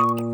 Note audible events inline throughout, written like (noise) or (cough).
어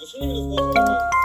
이거 손님이 놓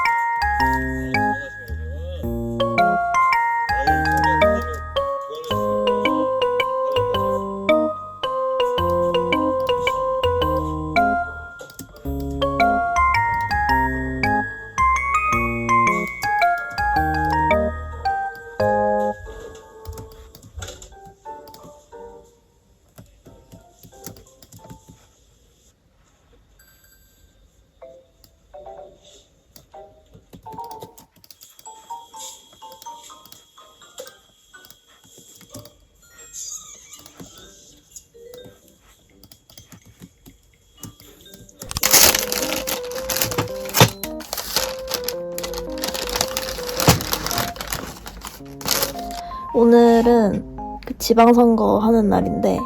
지방선거 하는 날인데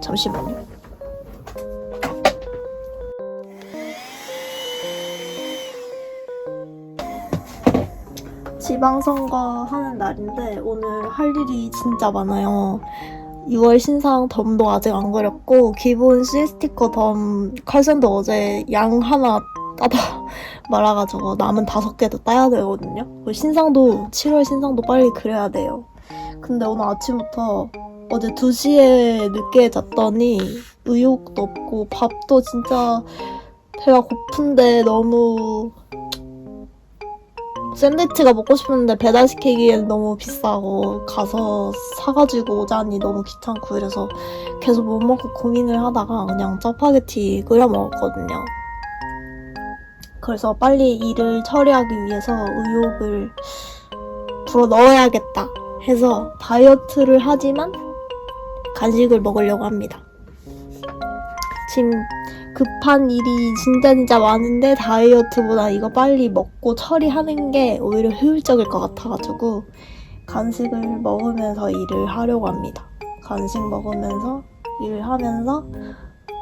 잠시만요. 지방선거 하는 날인데 오늘 할 일이 진짜 많아요. 6월 신상 덤도 아직 안 그렸고 기본 C 스티커 덤 칼센도 어제 양 하나 따다 (laughs) 말아가지고 남은 다섯 개도 따야 되거든요. 그리고 신상도 7월 신상도 빨리 그려야 돼요. 근데 오늘 아침부터 어제 2시에 늦게 잤더니 의욕도 없고 밥도 진짜 배가 고픈데 너무 샌드위치가 먹고 싶은데 배달시키기엔 너무 비싸고 가서 사가지고 오자니 너무 귀찮고 이래서 계속 못 먹고 고민을 하다가 그냥 짜파게티 끓여 먹었거든요. 그래서 빨리 일을 처리하기 위해서 의욕을 불어 넣어야겠다 해서 다이어트를 하지만 간식을 먹으려고 합니다. 지금 급한 일이 진짜 진짜 많은데 다이어트보다 이거 빨리 먹고 처리하는 게 오히려 효율적일 것 같아가지고 간식을 먹으면서 일을 하려고 합니다. 간식 먹으면서 일을 하면서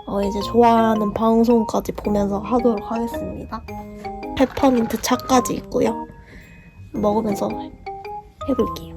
어, 이제 좋아하는 방송까지 보면서 하도록 하겠습니다. 페퍼민트 차까지 있고요. 먹으면서 해볼게요.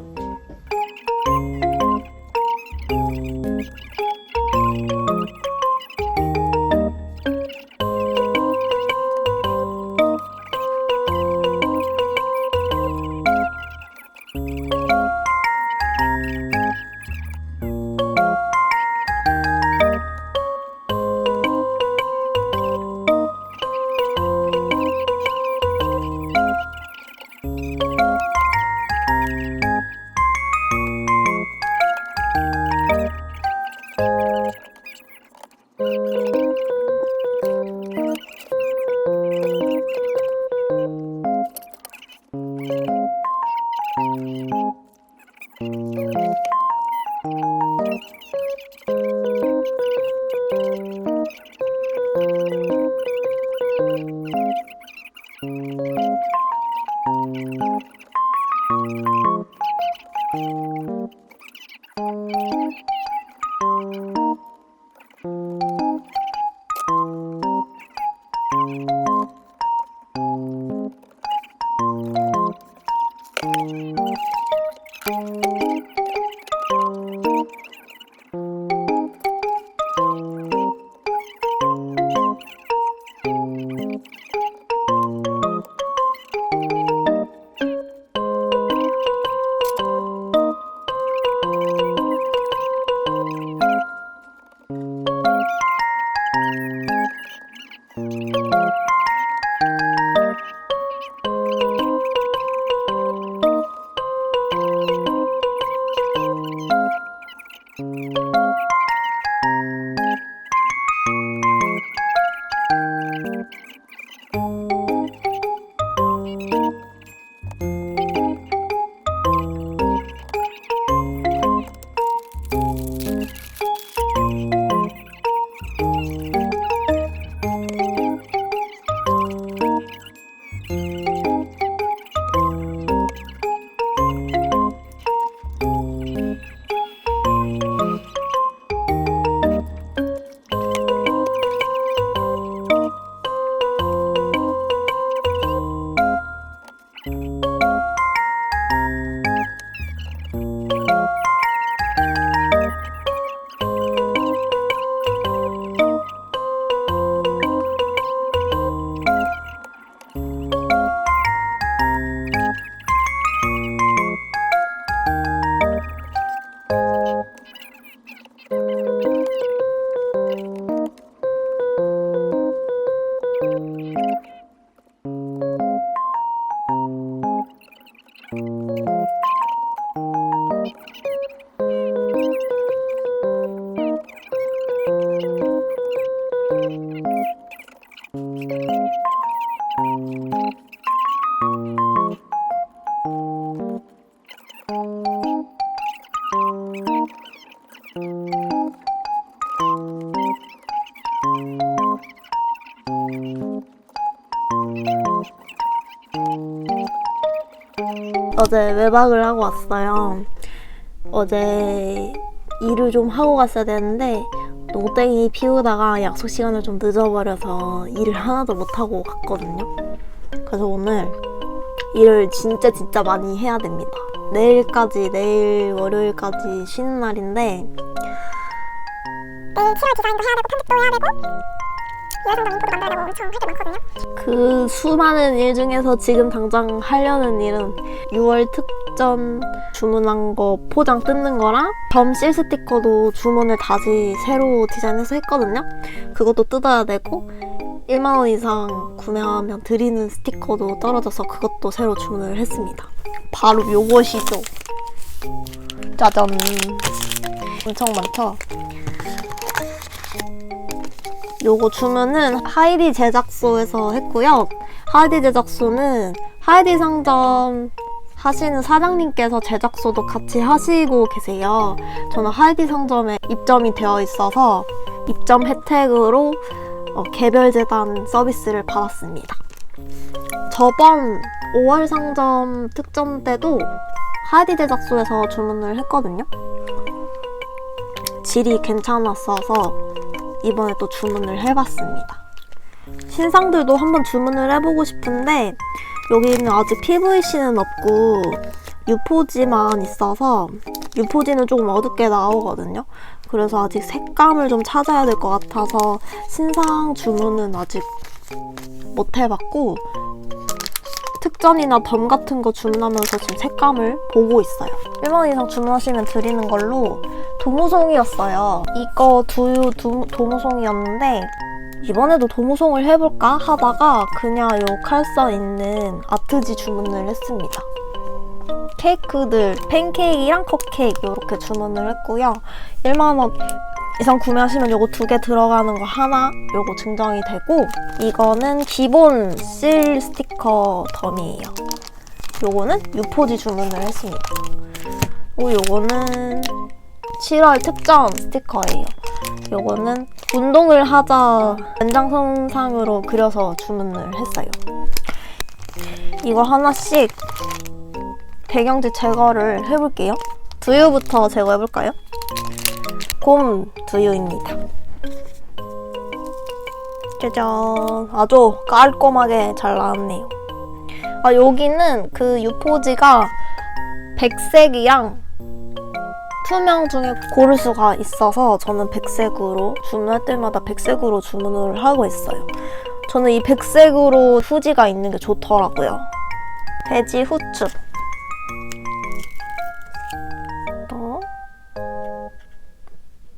Música 어제 외박을 하고 왔어요. 어제 일을 좀 하고 갔어야 되는데 농땡이 피우다가 약속 시간을 좀 늦어버려서 일을 하나도 못하고 갔거든요. 그래서 오늘 일을 진짜 진짜 많이 해야 됩니다. 내일까지, 내일 월요일까지 쉬는 날인데 내일 7월 디자인도 해야 되고 편집도 해야 되고 예상도 인포도 만들어야 되고 엄청 할 게 많거든요. 그 수많은 일 중에서 지금 당장 하려는 일은 6월 특전 주문한 거 포장 뜯는 거랑 점 실 스티커도 주문을 다시 새로 디자인해서 했거든요. 그것도 뜯어야 되고 1만 원 이상 구매하면 드리는 스티커도 떨어져서 그것도 새로 주문을 했습니다. 바로 요것이죠. 짜잔. 엄청 많죠? 요거 주문은 하이디 제작소에서 했고요. 하이디 제작소는 하이디 상점 하시는 사장님께서 제작소도 같이 하시고 계세요. 저는 하이디 상점에 입점이 되어 있어서 입점 혜택으로 어, 개별 재단 서비스를 받았습니다. 저번 5월 상점 특점 때도 하이디 제작소에서 주문을 했거든요. 질이 괜찮았어서 이번에 또 주문을 해봤습니다. 신상들도 한번 주문을 해보고 싶은데 여기는 아직 PVC는 없고 유포지만 있어서 유포지는 조금 어둡게 나오거든요. 그래서 아직 색감을 좀 찾아야 될 것 같아서 신상 주문은 아직 못 해봤고 특전이나 덤 같은 거 주문하면서 지금 색감을 보고 있어요. 1만 이상 주문하시면 드리는 걸로 도무송이었어요. 이거 두유 두, 도무송이었는데 이번에도 도무송을 해볼까 하다가 그냥 요 칼써 있는 아트지 주문을 했습니다. 케이크들 팬케이크랑 컵케이크 이렇게 주문을 했고요. 1만 원 이상 구매하시면 요거 두 개 들어가는 거 하나 요거 증정이 되고 이거는 기본 실 스티커 덤이에요. 요거는 유포지 주문을 했습니다. 그리고 요거는 7월 특전 스티커예요. 요거는 운동을 하자 연장선상으로 그려서 주문을 했어요. 이거 하나씩 배경지 제거를 해볼게요. 두유부터 제거해볼까요? 곰 두유입니다. 짜잔. 아주 깔끔하게 잘 나왔네요. 아, 여기는 그 유포지가 백색이랑 투명 중에 고를 수가 있어서 저는 백색으로 주문할 때마다 백색으로 주문을 하고 있어요. 저는 이 백색으로 후지가 있는 게 좋더라고요. 돼지 후추.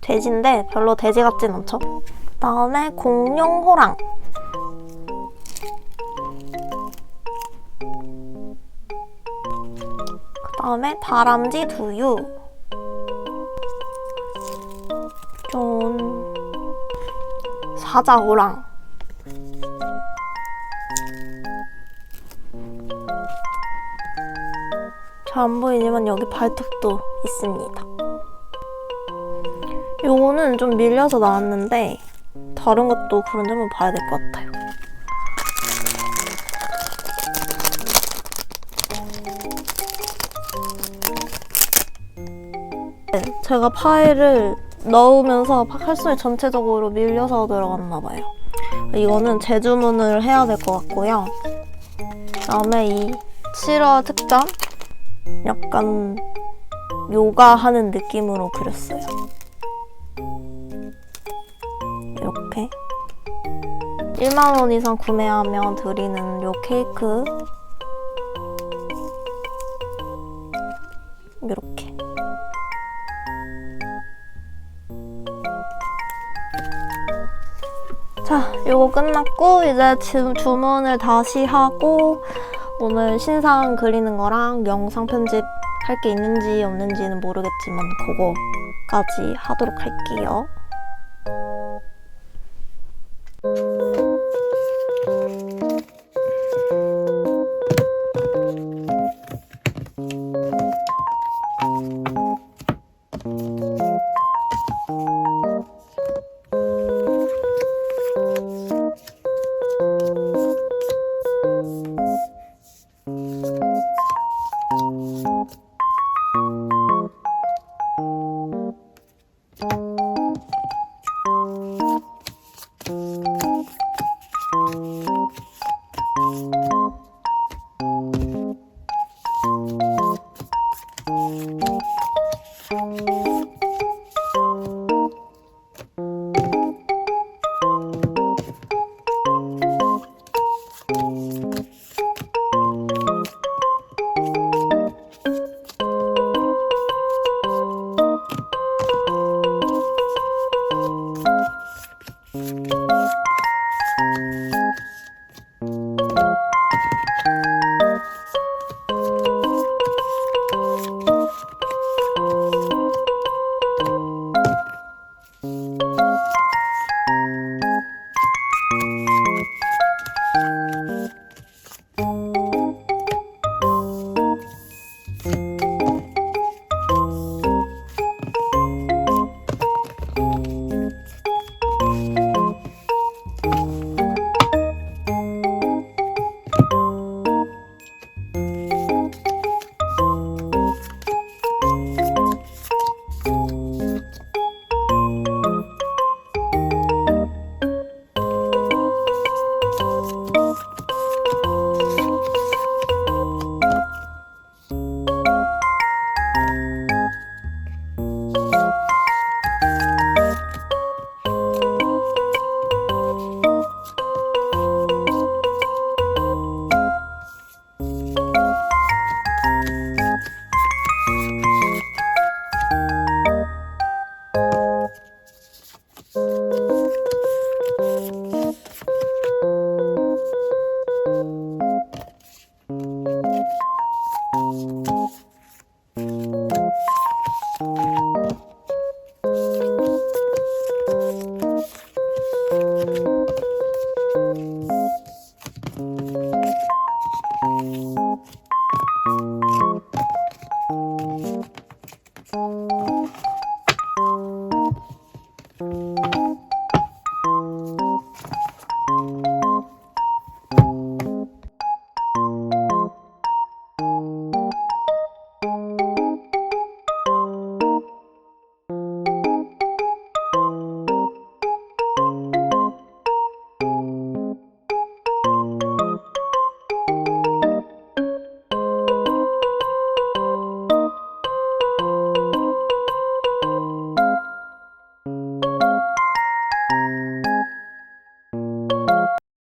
돼지인데 별로 돼지 같진 않죠? 그다음에 공룡 호랑. 그 다음에 다람쥐 두유. 좀 사자 호랑 잘 안 보이지만 여기 발톱도 있습니다. 요거는 좀 밀려서 나왔는데 다른 것도 그런지 한번 봐야 될 것 같아요. 네, 제가 파일을 넣으면서 칼손이 전체적으로 밀려서 들어갔나 봐요. 이거는 재주문을 해야 될 것 같고요. 그다음에 이 7화 특전 약간 요가 하는 느낌으로 그렸어요. 이렇게 1만 원 이상 구매하면 드리는 요 케이크. 이렇게. 자, 요거 끝났고 이제 주문을 다시 하고 오늘 신상 그리는 거랑 영상 편집 할 게 있는지 없는지는 모르겠지만 그거까지 하도록 할게요.